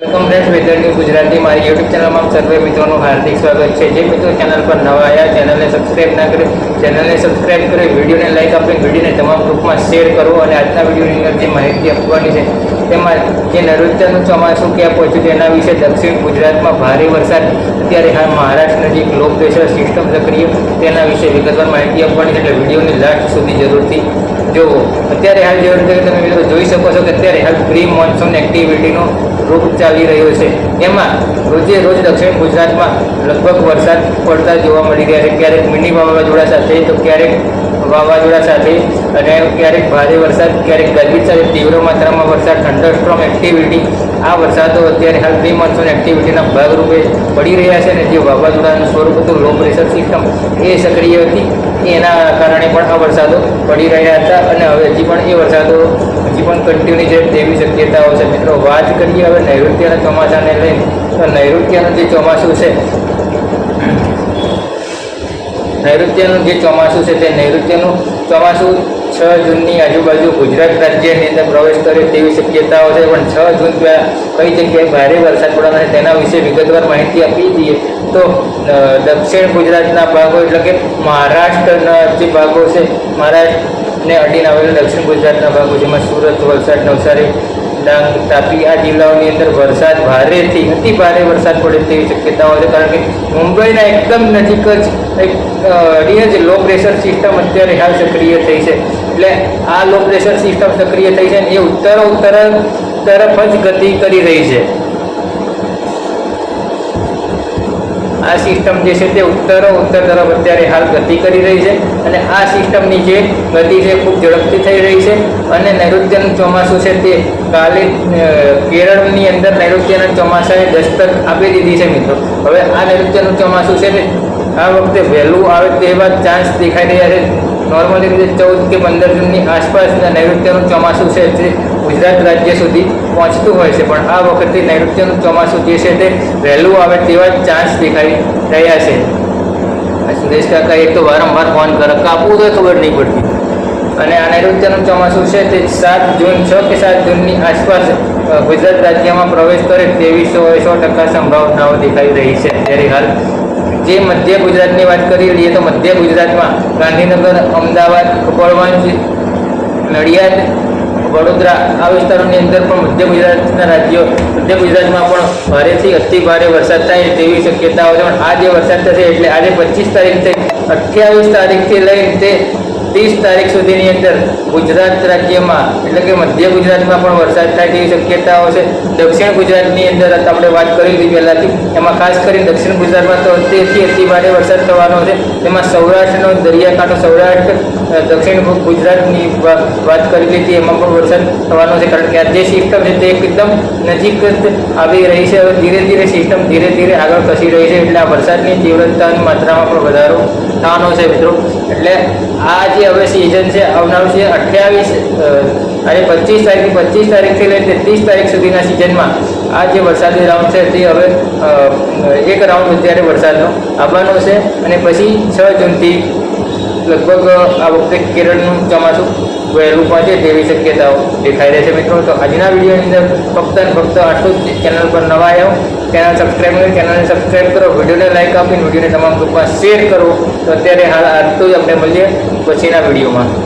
Welcome friends weather Gujarati મારી YouTube ચેનલમાં સર્વે મિત્રોનું હાર્દિક સ્વાગત છે. જે મિત્રો ચેનલ પર નવા આવ્યા ચેનલને સબસ્ક્રાઇબ ના કરે ચેનલને સબસ્ક્રાઇબ કરી વિડીયોને લાઇક આપીને વિડીયોને તમામ ગ્રુપમાં શેર કરો અને આજના વિડીયોની અંદર જે માહિતી આપવાની છે, તેમાં જે નૈઋત્યનું ચોમાસું ક્યાં પહોંચ્યું તેના વિશે દક્ષિણ ગુજરાતમાં ભારે વરસાદ, અત્યારે હાલ મહારાષ્ટ્ર નજીક લો પ્રેશર સિસ્ટમ સક્રિય તેના વિશે વિગતવાર માહિતી આપવાની છે, એટલે વિડીયોની લાસ્ટ સુધી જરૂરથી જુઓ અત્યારે હાલ જેવી રીતે તમે જોઈ શકો છો કે અત્યારે હાલ પ્રી મોન્સૂન એક્ટિવિટીનો રૂપ ચાલી રહ્યો છે. એમાં રોજે રોજ દક્ષિણ ગુજરાતમાં લગભગ વરસાદ પડતા જોવા મળી રહ્યા છે. ક્યારેક મિની વાવાઝોડા સાથે, તો ક્યારેક વાવાઝોડા સાથે અને ક્યારેક ભારે વરસાદ, ક્યારેક ગરમી સાથે તીવ્ર માત્રામાં વરસાદ થંડરસ્ટ્રોમ એક્ટિવિટી આ વરસાદો અત્યારે હાલ પ્રી મોન્સૂન એક્ટિવિટીના ભાગરૂપે પડી રહ્યા છે અને જે વાવાઝોડાનું સ્વરૂપ હતું લો પ્રેશર સિસ્ટમ એ સક્રિય હતી. એના કારણે પણ આ વરસાદો પડી રહ્યા હતા અને હવે હજી પણ એ વરસાદો હજી પણ કન્ટિન્યુ છે તેવી શક્યતાઓ છે. મિત્રો, વાત કરીએ હવે નૈઋત્યના ચોમાસાને લઈને. તો નૈઋત્યનું જે ચોમાસું છે, નૈઋત્યનું જે ચોમાસું છે તે નૈઋત્યનું ચોમાસું છ જૂનની આજુબાજુ ગુજરાત રાજ્યની અંદર પ્રવેશ કરે તેવી શક્યતાઓ છે, પણ છ જૂન કઈ જગ્યાએ ભારે વરસાદ પડવાનો છે તેના વિશે વિગતવાર માહિતી આપી દઈએ. તો દક્ષિણ ગુજરાતના ભાગો એટલે કે મહારાષ્ટ્રના જે ભાગો છે, મહારાષ્ટ્રને અડીને આવેલા દક્ષિણ ગુજરાતના ભાગો જેમાં સુરત, વલસાડ, નવસારી ડાંગ, તાપી આ જિલ્લાઓની અંદર વરસાદ ભારેથી અતિ ભારે વરસાદ પડે તેવી શક્યતાઓ છે. કારણ કે મુંબઈના એકદમ નજીક જ એક અડીને જ લો પ્રેશર સિસ્ટમ અત્યારે હાલ સક્રિય થઈ છે. એટલે આ લો પ્રેશર સિસ્ટમ સક્રિય થઈ છે એ ઉત્તર ઉત્તર તરફ જ ગતિ કરી રહી છે. આ સિસ્ટમ જે છે તે ઉત્તર ઉત્તર તરફ અત્યારે હાલ ગતિ કરી રહી છે અને આ સિસ્ટમની જે ગતિ છે ખૂબ ઝડપથી થઈ રહી છે અને નૈઋત્યનું ચોમાસું છે તે કાલે કેરળની અંદર નૈઋત્યના ચોમાસાએ દસ્તક આપી દીધી છે મિત્રો. હવે આ નૈઋત્યનું ચોમાસું છે તે આ વખતે વહેલું આવે તેવા ચાન્સ દેખાઈ રહ્યા છે. નોર્મલી રીતે ચૌદ કે પંદર જૂનની આસપાસના નૈઋત્યનું ચોમાસું છે તે ગુજરાત રાજ્ય સુધી પહોંચતું હોય છે. પણ આ વખતે નૈઋત્યનું ચોમાસું જે છે તે વહેલું આવે તેવા ચાન્સ દેખાઈ રહ્યા છે. આ સુરેશ કાકા એક તો વારંવાર ફોન કરે કાપવું તો ખબર નહીં પડતી. અને આ નૈઋત્યનું ચોમાસું છે તે સાત જૂન, છ કે સાત જૂનની આસપાસ ગુજરાત રાજ્યમાં પ્રવેશ કરે તેવી સો સો ટકા સંભાવનાઓ દેખાઈ રહી છે. ત્યારે હાલ જે મધ્ય ગુજરાતની વાત કરી લઈએ તો મધ્ય ગુજરાતમાં ગાંધીનગર, અમદાવાદ, કપડવંજ, નડિયાદ વડોદરા આ વિસ્તારોની અંદર પણ મધ્ય ગુજરાતના રાજ્યો, મધ્ય ગુજરાતમાં પણ ભારેથી અતિ ભારે વરસાદ થાય તેવી શક્યતાઓ છે. પણ આ જે વરસાદ થશે એટલે આજે પચીસ તારીખથી અઠ્યાવીસ તારીખથી લઈને તે ત્રીસ તારીખ સુધીની અંદર ગુજરાત રાજ્યમાં, એટલે કે મધ્ય ગુજરાતમાં પણ વરસાદ થાય તેવી શક્યતાઓ છે. દક્ષિણ ગુજરાતની અંદર આપણે વાત કરી હતી પહેલાંથી, એમાં ખાસ કરીને દક્ષિણ ગુજરાતમાં તો અતિથી અતિ ભારે વરસાદ થવાનો છે. તેમાં સૌરાષ્ટ્રનો દરિયાકાંઠો સૌરાષ્ટ્ર દક્ષિણ ગુજરાતની વાત કરી લીધી, એમાં પણ વરસાદ થવાનો છે. કારણ કે આ જે સિસ્ટમ છે તે એકદમ નજીક આવી રહી છે. હવે ધીરે ધીરે સિસ્ટમ ધીરે ધીરે આગળ ખસી રહી છે. એટલે આ વરસાદની તીવ્રતાની માત્રામાં પણ વધારો થવાનો છે મિત્રો. એટલે આ જે હવે સિઝન છે, આવનારું છે અઠ્યાવીસ અને પચીસ તારીખ પચીસ તારીખથી લઈને ત્રીસ તારીખ સુધીના સિઝનમાં આ જે વરસાદી રાઉન્ડ છે તે હવે એક રાઉન્ડ અત્યારે વરસાદનો આવવાનો છે અને પછી છ જૂનથી લગભગ, આ વખતે કેરળનું ચોમાસું વહેલું પહોંચે તેવી શક્યતાઓ દેખાઈ રહી છે મિત્રો. તો આજના વિડીયોની અંદર ફક્ત ફક્ત આટલું જ ચેનલ પર નવા આવ્યો ચેનલ સબસ્ક્રાઈબ કરો ચેનલને સબસ્ક્રાઈબ કરો, વિડીયોને લાઇક આપીને વિડીયોને તમામ ગ્રુપમાં શેર કરો. તો અત્યારે હાલ આટલું જ આપણે મળીએ પછીના વિડીયોમાં.